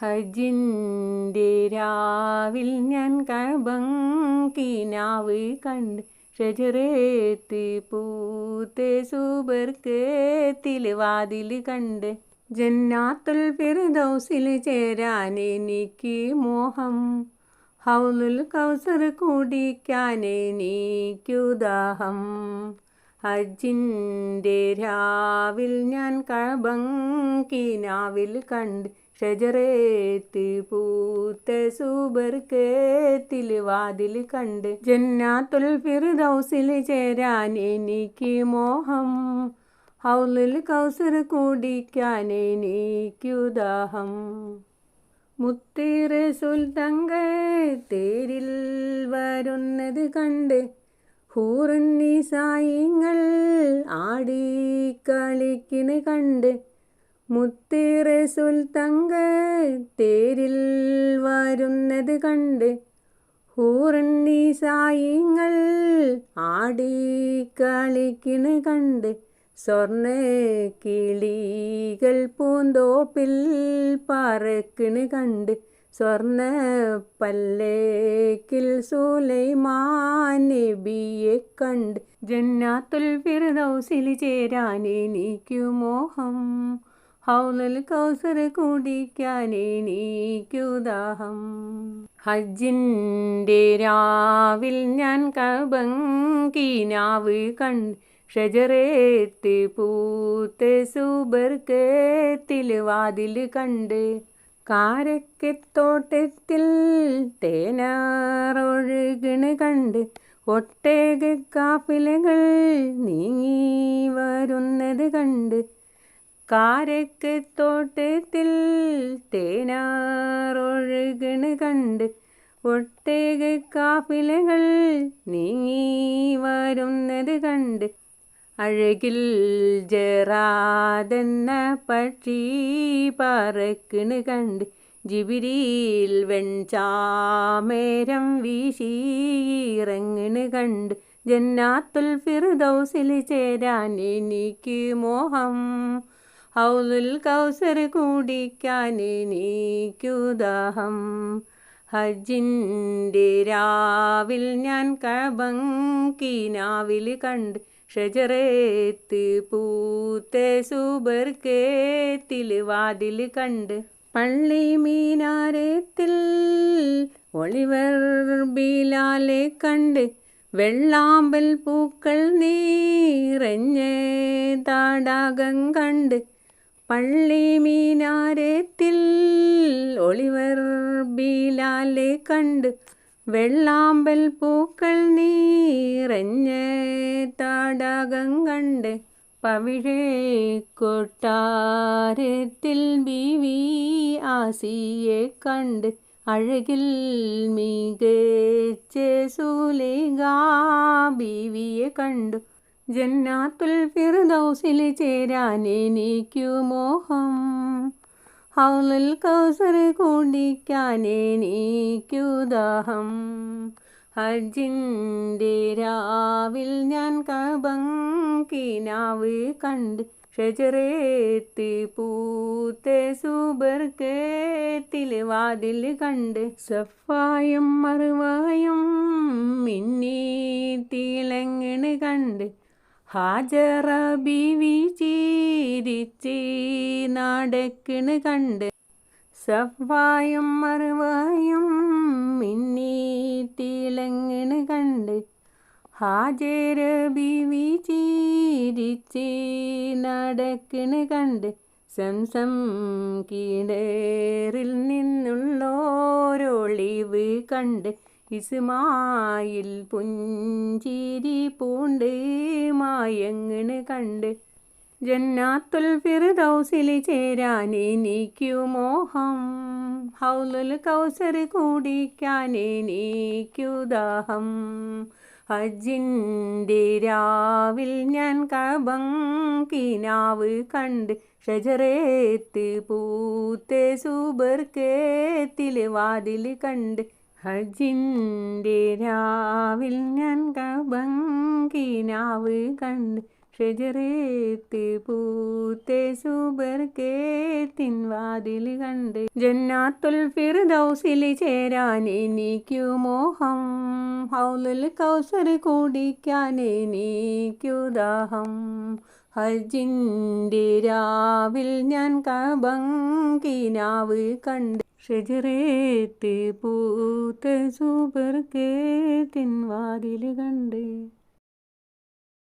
ഹജ്ജിന്റെ രാവിൽ ഞാൻ കബങ്കിനാവ് കണ്ട് ഷജറേത്ത് പൂത്തെ സൂബർക്കത്തിൽ വാതിൽ കണ്ട് ജന്നാത്തുൽ ഫിർദൗസിൽ ചേരാൻ എനിക്ക് മോഹം. ഹൗലുൽ കൗസർ കുടിക്കാൻ എനിക്കുദാഹം ഹജിന്റെ രാവിൽ ഞാൻ കബങ്കിനാവിൽ കണ്ട് ഷജറേത്ത് പൂത്ത സൂബർക്കത്തിൽ വാതിൽ കണ്ട് ജന്നാത്തുൽ ഫിർദൗസിൽ ചേരാൻ എനിക്ക് മോഹം. ഹൗലിൽ കൗസർ കുടിക്കാൻ എനിക്കുദാഹം മുത്തിറസുൽ തങ്ക തേരിൽ വരുന്നത് കണ്ട് ഹൂറുന്നിസായിങ്ങൾ ആടി കളിക്കിന് കണ്ട് മുത്തിറസുൽ തങ്ക തേരിൽ വരുന്നത് കണ്ട് ഹൂറുന്നിസായിങ്ങൾ ആടി കളിക്കണ് കണ്ട് സ്വർണ കിളികൾ പൂന്തോപ്പിൽ പറക്കണ് കണ്ട് സ്വർണ പല്ലേക്കിൽ സുലൈമാൻ നബിയെ കണ്ട് ജന്നാത്തുൽ ഫിർദൗസിൽ ചേരാൻ എനിക്കു മോഹം ഹൗലുൽ കൗസർ കുടിക്കാൻ എനിക്കുദാഹം ഹജ്ജിന്റെ രാവിൽ ഞാൻ കബങ്കിനാവ് കണ്ട് ഷജറേത്ത് പൂത്ത് സൂബർക്കത്തിൽ വാതിൽ കണ്ട് കാരക്കത്തോട്ടത്തിൽ തേനാറൊഴുകണ് കണ്ട് ഒട്ടേക കാപ്പിലകൾ നീങ്ങി വരുന്നത് കണ്ട് കാരക്കത്തോട്ടത്തിൽ തേനാറൊഴുകണ് കണ്ട് ഒട്ടേക കാപ്പിലകൾ നീങ്ങി വരുന്നത് കണ്ട്. അഴകിൽ ജറാതെന്ന പക്ഷി പറക്കണ് കണ്ട്. ജിബിരിയിൽ വെൺചാമേരം വീശിയിറങ്ങിണ് കണ്ട്. ജന്നാത്തുൽ ഫിർദൗസിൽ ചേരാൻ എനിക്ക് മോഹം ഹൗലുൽ കൗസർ കുടിക്കാൻ എനിക്കുദാഹം ഹജ്ജിന്റെ രാവിൽ ഞാൻ കബങ്കിനാവിൽ കണ്ട് ഷജറേത്ത് പൂത്ത സൂബർക്കേത്തിൽ വാതിൽ കണ്ട് പള്ളി മീനാരത്തിൽ ഒളിവർ ബിലാലെ കണ്ട് വെള്ളാമ്പൽ പൂക്കൾ നീറഞ്ഞ് താടാകം കണ്ട് പള്ളി മീനാരത്തിൽ ഒളിവർ ബീലാലെ കണ്ട് വെള്ളാമ്പൽ പൂക്കൾ നീറഞ്ഞ താടകം കണ്ട് പവിഴേ കൊട്ടാരത്തിൽ ബീവി ആസിയെ കണ്ട് അഴകിൽ മികച്ച സുലേഖാ ബീവിയെ കണ്ടു ജന്നാത്തുൽ ഫിർദൗസിൽ ചേരാൻ എനിക്കു മോഹം. ഹൗലുൽ കൗസർ കുടിക്കാൻ എനിക്കുദാഹം ഹജിന്റെ രാവിൽ ഞാൻ കബങ്കിനാവ് കണ്ട് ഷജറേത്ത് പൂത്ത സൂബർക്കത്തിൽ വാതിൽ കണ്ട് സഫായും മറുവായും മിന്നി തിളങ്ങണ് കണ്ട് ഹാജറ ബീവി ചീരിച്ച് നടക്കണ് കണ്ട് സഫായും മറുവായും മിന്നി കണ്ട് ഹാജര ബീവി ചീരിച്ച് നടക്കണ് കണ്ട് സംസം കീടേറിൽ നിന്നുള്ളോരൊളിവ് കണ്ട് ഇസ്മായിൽ പുഞ്ചിരി പൂണ്ട് മായങ്ങണ് കണ്ട്. ജന്നാത്തുൽ ഫിർദൗസിൽ ചേരാൻ എനിക്കു മോഹം. ഹൗലുൽ കൗസർ കുടിക്കാൻ എനിക്കുദാഹം ഹജ്ജിന്റെ രാവിൽ ഞാൻ കബങ്കിനാവ് കണ്ട്. ഷജറേത്ത് പൂത്തെ സൂബർക്കേത്തിൽ വാതിൽ കണ്ട്. ഹജ്ജിന്റെ രാവിൽ ഞാൻ കബങ്കിനാവ് കണ്ട് ഷജറേത്ത് പൂത്തെ സുബർക്കേത്തിൻ വാതിൽ കണ്ട് ജന്നാത്തുൽ ഫിർദൗസിൽ ചേരാൻ എനിക്കു മോഹം ഹൗലുൽ കൗസർ കുടിക്കാൻ എനിക്കു ദാഹം. ഹജിന്റെ രാവിൽ ഞാൻ കബങ്കിനാവ് കണ്ട് ഷജറേത്ത് പൂത്ത സുബർക്കേത്തിൻ വാതിൽ കണ്ട്